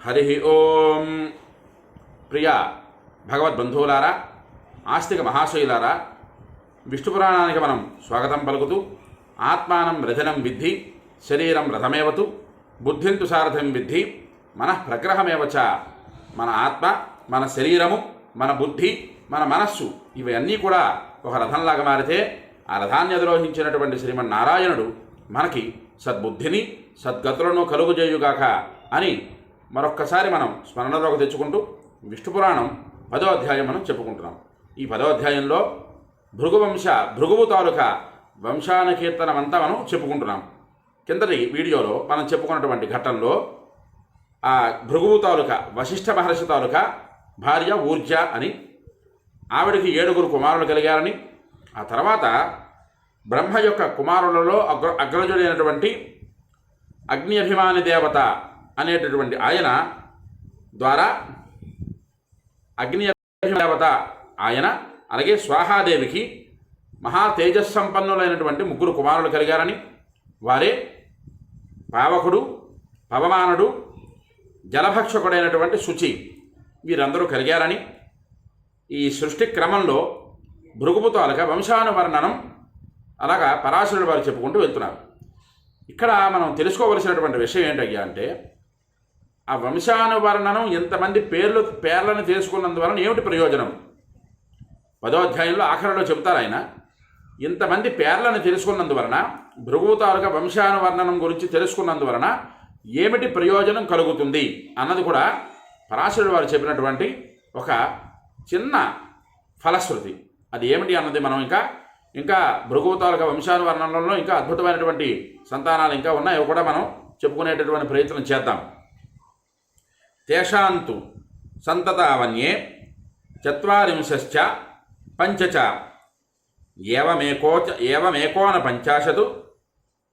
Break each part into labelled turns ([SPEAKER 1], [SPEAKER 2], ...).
[SPEAKER 1] హరి ఓం. ప్రియ భగవద్బంధువులారా ఆస్తిక మహాశయులారా విష్ణు పురాణానికి మనం స్వాగతం పలుకుతూ ఆత్మానం రథనం విద్ధి శరీరం రథమేవతు బుద్ధింతు సారథం విద్ధి మనఃప్రగ్రహమేవచ మన ఆత్మ మన శరీరము మన బుద్ధి మన మనస్సు ఇవన్నీ కూడా ఒక రథంలాగా మారితే ఆ రథాన్ని అధిరోహించినటువంటి శ్రీమన్నారాయణుడు మనకి సద్బుద్ధిని సద్గతులను కలుగుజేయుగాక అని మరొక్కసారి మనం స్మరణలోకి తెచ్చుకుంటూ విష్ణు పురాణం పదో అధ్యాయం మనం చెప్పుకుంటున్నాం. ఈ పదో అధ్యాయంలో భృగువంశ భృగువు తాలూకా వంశాన కీర్తనం అంతా మనం చెప్పుకుంటున్నాం. కిందటి వీడియోలో మనం చెప్పుకున్నటువంటి ఘట్టంలో ఆ భృగువు తాలూకా వశిష్ఠ మహర్షి తాలూకా భార్య ఊర్జ అని ఆవిడికి ఏడుగురు కుమారులు కలిగారని ఆ తర్వాత బ్రహ్మ యొక్క కుమారులలో అగ్ర అగ్రజుడైనటువంటి అగ్ని అభిమాని దేవత అనేటటువంటి ఆయన ద్వారా అగ్ని దేవత ఆయన అలాగే స్వాహాదేవికి మహా తేజస్సంపన్నులైనటువంటి ముగ్గురు కుమారులు కలిగారని వారే పావకుడు పవమానుడు జలభక్షకుడైనటువంటి శుచి వీరందరూ కలిగారని ఈ సృష్టి క్రమంలో భృగుపుతో అలాగా వంశానువర్ణనం అలాగా పరాశరుడు వారు చెప్పుకుంటూ వెళ్తున్నారు. ఇక్కడ మనం తెలుసుకోవలసినటువంటి విషయం ఏంటయ్యా అంటే ఆ వంశానువర్ణనం ఇంతమంది పేర్లు పేర్లను తీసుకున్నందువలన ఏమిటి ప్రయోజనం? పదోధ్యాయంలో ఆఖరిలో చెబుతారు ఆయన. ఇంతమంది పేర్లను తెలుసుకున్నందువలన భృగుతాలుగా వంశానువర్ణనం గురించి తెలుసుకున్నందువలన ఏమిటి ప్రయోజనం కలుగుతుంది అన్నది కూడా పరాశరుడు వారు చెప్పినటువంటి ఒక చిన్న ఫలశ్రుతి. అది ఏమిటి అన్నది మనం ఇంకా ఇంకా భృగుతాలుగా వంశానువర్ణనంలో ఇంకా అద్భుతమైనటువంటి సంతానాలు ఇంకా ఉన్నాయో. కూడా మనం చెప్పుకునేటటువంటి ప్రయత్నం చేద్దాం. తేషాంతు సంతతావన్యే చత్వారింశశ్చ పంచచ. ఏవమేకోచ ఏవమేకోన పంచాశతు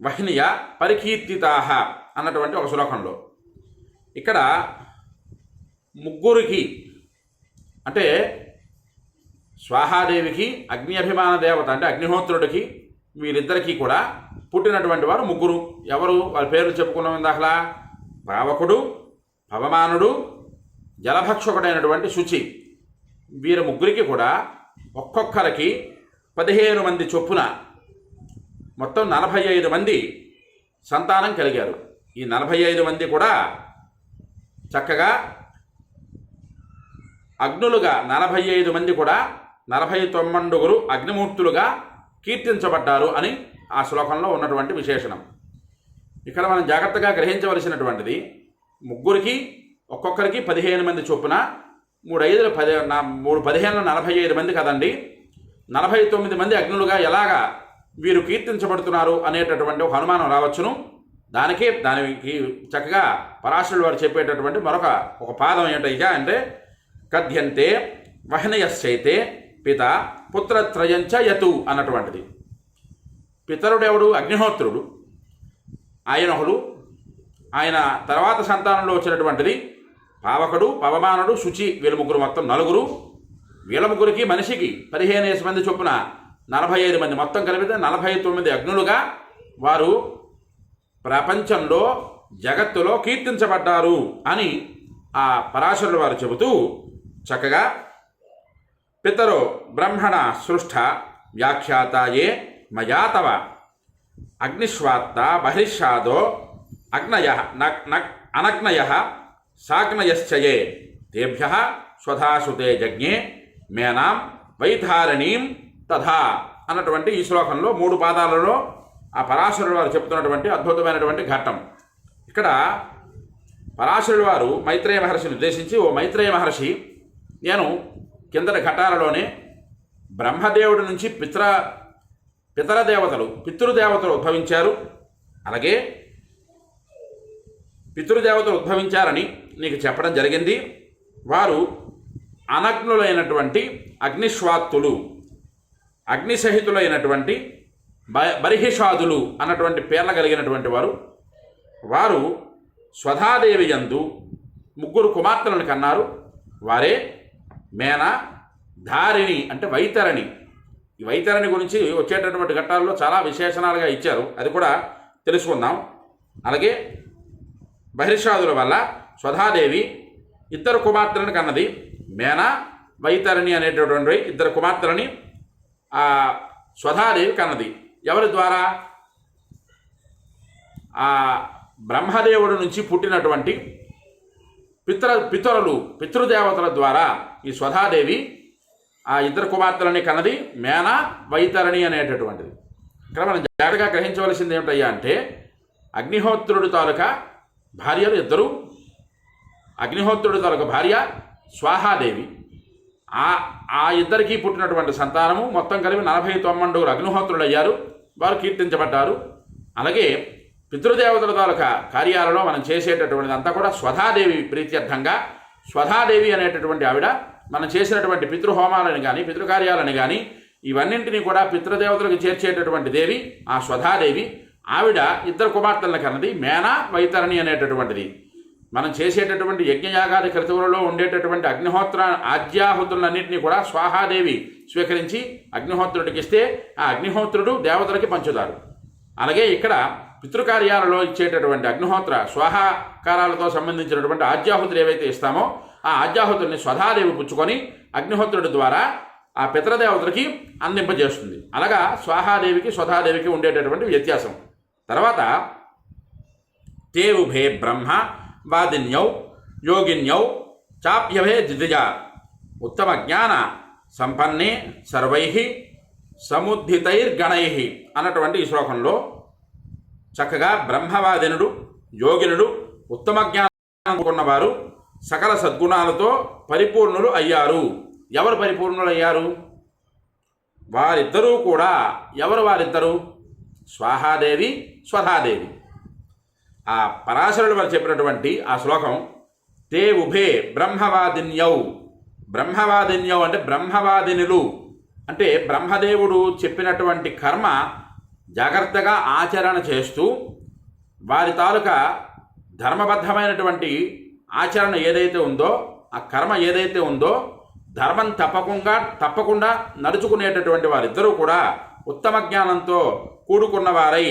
[SPEAKER 1] వహ్నియ పరికీర్తితాహ అన్నటువంటి ఒక శ్లోకంలో. ఇక్కడ ముగ్గురికి అంటే స్వాహాదేవికి అగ్ని అభిమాన దేవత అంటే అగ్నిహోత్రుడికి వీరిద్దరికీ కూడా పుట్టినటువంటి వారు ముగ్గురు. ఎవరు? వాళ్ళ పేర్లు చెప్పుకున్నాం ఇందాకలా. పావకుడు పవమానుడు జలభక్షకుడైనటువంటి శుచి. వీరి ముగ్గురికి కూడా ఒక్కొక్కరికి పదిహేను మంది చొప్పున మొత్తం నలభై ఐదు మంది సంతానం కలిగారు. ఈ నలభై ఐదు మంది కూడా చక్కగా అగ్నులుగా నలభై ఐదు మంది కూడా నలభై తొమ్మిడుగురు అగ్నిమూర్తులుగా కీర్తించబడ్డారు అని ఆ శ్లోకంలో ఉన్నటువంటి విశేషణం. ఇక్కడ మనం జాగ్రత్తగా గ్రహించవలసినటువంటిది ముగ్గురికి ఒక్కొక్కరికి పదిహేను మంది చొప్పున మూడు ఐదుల పది నా మూడు పదిహేను నలభై ఐదు మంది కదండి. నలభై తొమ్మిది మంది అగ్నులుగా ఎలాగా వీరు కీర్తించబడుతున్నారు అనేటటువంటి ఒక అనుమానం రావచ్చును. దానికే దానికి చక్కగా పరాశరుడు వారు చెప్పేటటువంటి మరొక ఒక పాదం ఏంటయ్యా అంటే కథ్యంతే వహనయశ్చైతే పిత పుత్రత్రయంచ యతు అన్నటువంటిది. పితరుడెవడు? అగ్నిహోత్రుడు. ఆయన ఒకడు ఆయన తర్వాత సంతానంలో వచ్చినటువంటిది పావకుడు పవమానుడు శుచి వీళ్ళ ముగ్గురు మొత్తం నలుగురు. వీళ్ళ ముగ్గురికి మనిషికి పదిహేను మంది చొప్పున నలభై ఐదు మంది మొత్తం కలిపితే నలభై తొమ్మిది అగ్నులుగా వారు ప్రపంచంలో జగత్తులో కీర్తించబడ్డారు అని ఆ పరాశరుడు వారు చెబుతూ చక్కగా పితరో బ్రహ్మణ సృష్ట వ్యాఖ్యాతాయే మయాతవ అగ్నిశ్వాత్త బహిర్షాదో అగ్నయ అనగ్నయ సాగ్నయశ్చయే. తేభ్య స్వధాసుతే జజ్ఞే మేనాం వైధారణీం తథా అన్నటువంటి ఈ శ్లోకంలో మూడు పాదాలలో ఆ పరాశరుడు వారు చెప్తున్నటువంటి అద్భుతమైనటువంటి ఘట్టం. ఇక్కడ పరాశరుడు వారు మైత్రేయ మహర్షిని ఉద్దేశించి ఓ మైత్రేయ మహర్షి నేను కిందటి ఘట్టాలలోనే బ్రహ్మదేవుడి నుంచి పిత్ర పితర దేవతలు పితృదేవతలు ఉద్భవించారు. అలాగే పితృదేవతలు ఉద్భవించారని నీకు చెప్పడం జరిగింది. వారు అనగ్నులైనటువంటి అగ్నిశ్వాత్తులు అగ్నిసహితులైనటువంటి బ బరిహిషాదులు అన్నటువంటి పేర్ల కలిగినటువంటి వారు. వారు స్వధాదేవి యందు ముగ్గురు కుమార్తెలను కన్నారు. వారే మేన ధారిణి అంటే వైతరణి. ఈ వైతరణి గురించి వచ్చేటటువంటి ఘట్టాల్లో చాలా విశేషణాలుగా ఇచ్చారు. అది కూడా తెలుసుకుందాం. అలాగే బహిర్షాదుల వల్ల స్వధాదేవి ఇద్దరు కుమార్తెలను కన్నది. మేన వైతరణి అనేటటువంటి ఇద్దరు కుమార్తెలని ఆ స్వధాదేవి కన్నది. ఎవరి ద్వారా? ఆ బ్రహ్మదేవుడి నుంచి పుట్టినటువంటి పితృ పితరులు పితృదేవతల ద్వారా ఈ స్వధాదేవి ఆ ఇద్దరు కుమార్తెలని కన్నది. మేన వైతరణి అనేటటువంటిది. ఇక్కడ మనం జాగ్రత్తగా గ్రహించవలసింది ఏమిటయ్యా అంటే అగ్నిహోత్రుడు తాలూకా భార్యలు ఇద్దరు అగ్నిహోత్రుడు తాలూకా భార్య స్వాహాదేవి. ఆ ఆ ఇద్దరికి పుట్టినటువంటి సంతానము మొత్తం కలిపి నలభై తొమ్మిదిగురు అగ్నిహోత్రులు అయ్యారు వారు కీర్తించబడ్డారు. అలాగే పితృదేవతల తాలూక కార్యాలలో మనం చేసేటటువంటిది అంతా కూడా స్వధాదేవి ప్రీత్యర్థంగా స్వధాదేవి అనేటటువంటి ఆవిడ మనం చేసినటువంటి పితృహోమాలను కానీ పితృకార్యాలను కానీ ఇవన్నింటినీ కూడా పితృదేవతలకు చేర్చేటటువంటి దేవి ఆ స్వధాదేవి. ఆవిడ ఇద్దరు కుమార్తెలను కన్నది మేనా వైతరణి అనేటటువంటిది. మనం చేసేటటువంటి యజ్ఞయాగాది క్రతువులలో ఉండేటటువంటి అగ్నిహోత్ర ఆజ్యాహుతులన్నింటినీ కూడా స్వాహాదేవి స్వీకరించి అగ్నిహోత్రుడికి ఇస్తే ఆ అగ్నిహోత్రుడు దేవతలకి పంచుతారు అలాగే ఇక్కడ పితృకార్యాలలో ఇచ్చేటటువంటి అగ్నిహోత్ర స్వాహాకారాలతో సంబంధించినటువంటి ఆజ్యాహుతులు ఏవైతే ఇస్తామో ఆ ఆజ్యాహుతుల్ని స్వధాదేవి పుచ్చుకొని అగ్నిహోత్రుడి ద్వారా ఆ పితృదేవతలకి అందింపజేస్తుంది. అలాగా స్వాహాదేవికి స్వధాదేవికి ఉండేటటువంటి వ్యత్యాసం. తర్వాత తే ఉభే బ్రహ్మ వాదిన్యౌ యోగిన్యౌ చాప్యభే జిదిజ ఉత్తమ జ్ఞాన సంపన్నే సర్వై సముద్ధితైర్గణై అన్నటువంటి ఈ శ్లోకంలో చక్కగా బ్రహ్మవాదినుడు యోగినుడు ఉత్తమ జ్ఞానం ఉన్నవారు సకల సద్గుణాలతో పరిపూర్ణులు అయ్యారు. ఎవరు పరిపూర్ణులు అయ్యారు వారిద్దరూ కూడా ఎవరు వారిద్దరూ? స్వాహాదేవి స్వధాదేవి. ఆ పరాశరుడు వారు చెప్పినటువంటి ఆ శ్లోకం తే ఉభే బ్రహ్మవాదిన్యౌ. బ్రహ్మవాదిన్యౌ అంటే బ్రహ్మవాదినులు. అంటే బ్రహ్మదేవుడు చెప్పినటువంటి కర్మ జాగ్రత్తగా ఆచరణ చేస్తూ వారి తాలూకా ధర్మబద్ధమైనటువంటి ఆచరణ ఏదైతే ఉందో ఆ కర్మ ఏదైతే ఉందో ధర్మం తప్పకుండా తప్పకుండా నడుచుకునేటటువంటి వారిద్దరూ కూడా ఉత్తమ జ్ఞానంతో కూడుకున్నవారై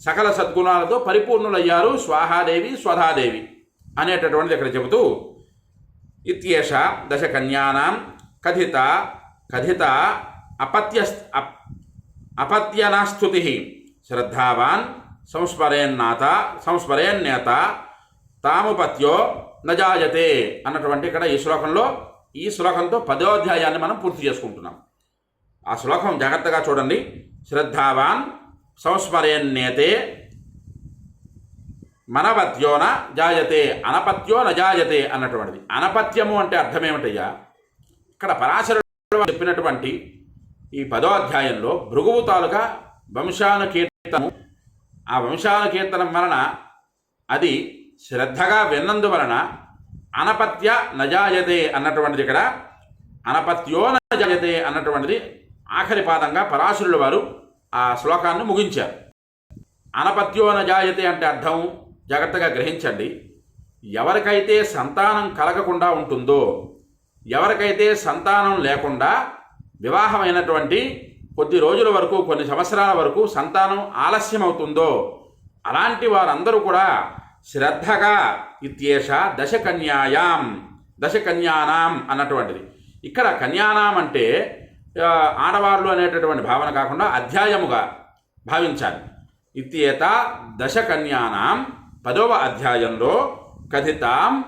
[SPEAKER 1] సకల సద్గుణాలతో పరిపూర్ణులయ్యారు స్వాహాదేవి స్వధాదేవి అనేటటువంటిది ఇక్కడ చెబుతూ ఇత్యేష దశ కన్యానాం కథిత కథిత అపత్య అప్- అపత్యనాస్తుతి శ్రద్ధావాన్ సంస్మరేన్నాత సంస్మరేన్నేత తాముపత్యో నజాయతే అన్నటువంటి ఇక్కడ ఈ శ్లోకంలో ఈ శ్లోకంతో పదోధ్యాయాన్ని మనం పూర్తి చేసుకుంటున్నాం. ఆ శ్లోకం జాగ్రత్తగా చూడండి. శ్రద్ధావాన్ సంస్మరేన్నేతే మనపత్యోన జాయతే అనపత్యో జాయతే అన్నటువంటిది. అనపత్యము అంటే అర్థం ఏమిటయ్యా ఇక్కడ పరాశరుడు చెప్పినటువంటి ఈ పదో అధ్యాయంలో భృగువు తాలూకా వంశాను కీర్తనము ఆ వంశాను కీర్తనం వలన అది శ్రద్ధగా విన్నందువలన అనపత్య నజాయతే అన్నటువంటిది ఇక్కడ. అనపత్యో నజాయతే అన్నటువంటిది ఆఖరి పాదంగా పరాశరుల వారు ఆ శ్లోకాన్ని ముగించారు. అనపత్యోన జాయతే అంటే అర్థం జాగ్రత్తగా గ్రహించండి. ఎవరికైతే సంతానం కలగకుండా ఉంటుందో ఎవరికైతే సంతానం లేకుండా వివాహమైనటువంటి కొద్ది రోజుల వరకు కొన్ని సంవత్సరాల వరకు సంతానం ఆలస్యం అవుతుందో అలాంటి వారందరూ కూడా శ్రద్ధగా ఇత్యేష దశకన్యాయాం దశకన్యానాం అన్నటువంటిది. ఇక్కడ కన్యానాం అంటే ఆడవాళ్ళు అనేటటువంటి భావన కాకుండా అధ్యాయముగా భావించాలి. ఇత్యేత దశకన్యానాం పదవ అధ్యాయంలో కథితాం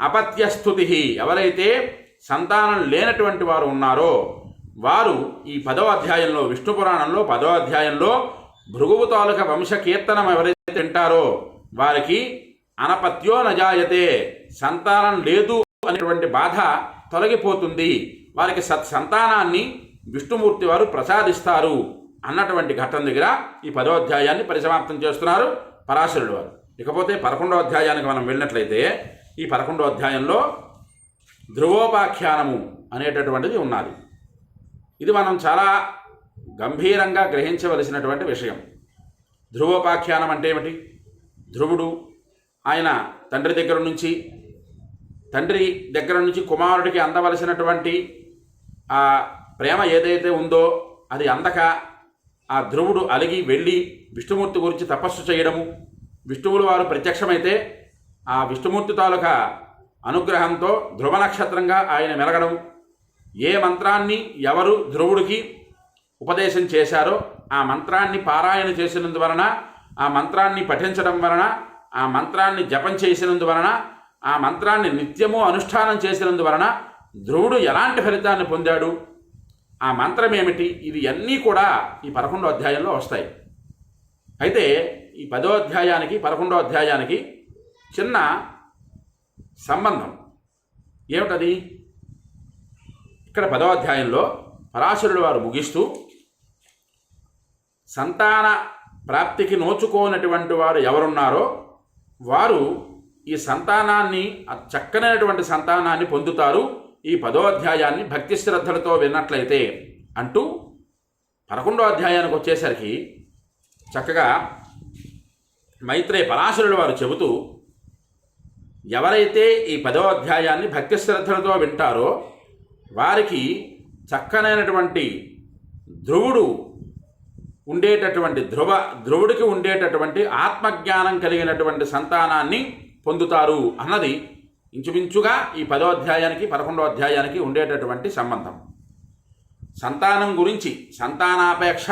[SPEAKER 1] అపత్యస్థుతి. ఎవరైతే సంతానం లేనటువంటి వారు ఉన్నారో వారు ఈ పదవ అధ్యాయంలో విష్ణు పురాణంలో పదవ అధ్యాయంలో భృగువు తాలూక వంశ కీర్తనం ఎవరైతే తింటారో వారికి అనపత్యో నజాయతే సంతానం లేదు అనేటువంటి బాధ తొలగిపోతుంది. వారికి సత్ సంతానాన్ని విష్ణుమూర్తి వారు ప్రసాదిస్తారు అన్నటువంటి ఘట్టం దగ్గర ఈ పదో అధ్యాయాన్ని పరిసమాప్తం చేస్తున్నారు పరాశరుడు వారు. ఇకపోతే పదకొండో అధ్యాయానికి మనం వెళ్ళినట్లయితే ఈ పదకొండో అధ్యాయంలో ధ్రువోపాఖ్యానము అనేటటువంటిది ఉన్నది. ఇది మనం చాలా గంభీరంగా గ్రహించవలసినటువంటి విషయం. ధ్రువోపాఖ్యానం అంటే ఏమిటి? ధ్రువుడు ఆయన తండ్రి దగ్గర నుంచి తండ్రి దగ్గర నుంచి కుమారుడికి అందవలసినటువంటి ఆ ప్రేమ ఏదైతే ఉందో అది అందక ఆ ధ్రువుడు అలిగి వెళ్ళి విష్ణుమూర్తి గురించి తపస్సు చేయడము. విష్ణువులు వారు ప్రత్యక్షమైతే ఆ విష్ణుమూర్తి తాలూకా అనుగ్రహంతో ధ్రువ నక్షత్రంగా ఆయన మెలగడం ఏ మంత్రాన్ని ఎవరు ధ్రువుడికి ఉపదేశం చేశారో ఆ మంత్రాన్ని పారాయణ చేసినందువలన ఆ మంత్రాన్ని పఠించడం వలన ఆ మంత్రాన్ని జపం చేసినందువలన ఆ మంత్రాన్ని నిత్యము అనుష్ఠానం చేసినందువలన ధ్రువుడు ఎలాంటి ఫలితాన్ని పొందాడు? ఆ మంత్రం ఏమిటి ఇది అన్నీ కూడా ఈ పదకొండో అధ్యాయంలో వస్తాయి. అయితే ఈ పదో అధ్యాయానికి పదకొండో అధ్యాయానికి చిన్న సంబంధం. ఏమిటది? ఇక్కడ పదో అధ్యాయంలో పరాశరుడు వారు ముగిస్తూ సంతాన ప్రాప్తికి నోచుకోనటువంటి వారు ఎవరున్నారో వారు ఈ సంతానాన్ని చక్కనైనటువంటి సంతానాన్ని పొందుతారు. ఈ పదో అధ్యాయాన్ని భక్తి శ్రద్ధలతో విన్నట్లయితే అంటూ పదకొండో అధ్యాయానికి వచ్చేసరికి చక్కగా మైత్రే పరాశరుడు వారు చెబుతూ ఎవరైతే ఈ పదో అధ్యాయాన్ని భక్తి శ్రద్ధలతో వింటారో వారికి చక్కనైనటువంటి ధ్రువుడు ఉండేటటువంటి ధ్రువ ధ్రువుడికి ఉండేటటువంటి ఆత్మజ్ఞానం కలిగినటువంటి సంతానాన్ని పొందుతారు అన్నది ఇంచుమించుగా ఈ పదో అధ్యాయానికి పదకొండో అధ్యాయానికి ఉండేటటువంటి సంబంధం. సంతానం గురించి సంతానాపేక్ష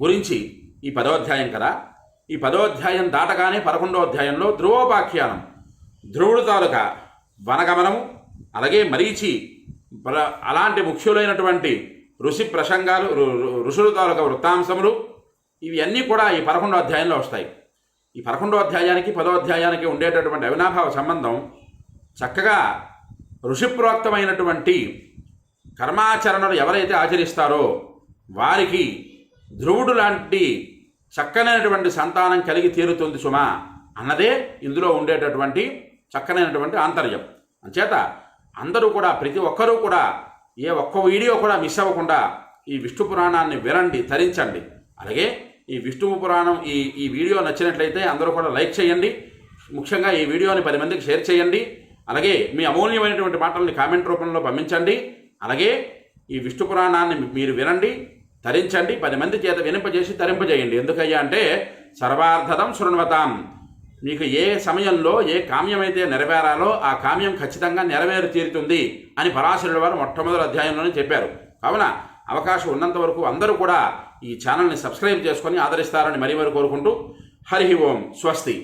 [SPEAKER 1] గురించి ఈ పదో అధ్యాయం కదా. ఈ పదో అధ్యాయం దాటగానే పదకొండో అధ్యాయంలో ధ్రువోపాఖ్యానం. ధ్రువుడు తాలూకా వనగమనము అలాగే మరీచి అలాంటి ముఖ్యులైనటువంటి ఋషి ప్రసంగాలు ఋషులు తాలూకా వృత్తాంశములు ఇవి అన్నీ కూడా ఈ పదకొండో అధ్యాయంలో వస్తాయి. ఈ పదకొండో అధ్యాయానికి పదో అధ్యాయానికి ఉండేటటువంటి అవినాభావ సంబంధం చక్కగా ఋషిప్రోక్తమైనటువంటి కర్మాచరణలు ఎవరైతే ఆచరిస్తారో వారికి ధ్రువుడు లాంటి చక్కనైనటువంటి సంతానం కలిగి తీరుతుంది సుమా అన్నదే ఇందులో ఉండేటటువంటి చక్కనైనటువంటి ఆంతర్యం. అంచేత అందరూ కూడా ప్రతి ఒక్కరూ కూడా ఏ ఒక్క వీడియో కూడా మిస్ అవ్వకుండా ఈ విష్ణు పురాణాన్ని వినండి తరించండి. అలాగే ఈ విష్ణు పురాణం ఈ ఈ వీడియో నచ్చినట్లయితే అందరూ కూడా లైక్ చేయండి. ముఖ్యంగా ఈ వీడియోని పది మందికి షేర్ చేయండి. అలాగే మీ అమూల్యమైనటువంటి మాటల్ని కామెంట్ రూపంలో పంపించండి. అలాగే ఈ విష్ణు పురాణాన్ని మీరు వినండి తరించండి పది మంది చేత వినింపజేసి తరింపజేయండి. ఎందుకయ్యా అంటే సర్వార్థదం శృణ్వతాం. మీకు ఏ సమయంలో ఏ కామ్యమైతే నెరవేరాలో ఆ కామ్యం ఖచ్చితంగా నెరవేరు తీరుతుంది అని పరాశరుల వారు మొట్టమొదటి అధ్యాయంలోనే చెప్పారు. కావున అవకాశం ఉన్నంత వరకు అందరూ కూడా ఈ ఛానల్ని సబ్స్క్రైబ్ చేసుకొని ఆదరిస్తారని మరీ మరి కోరుకుంటూ హరి ఓం స్వస్తి.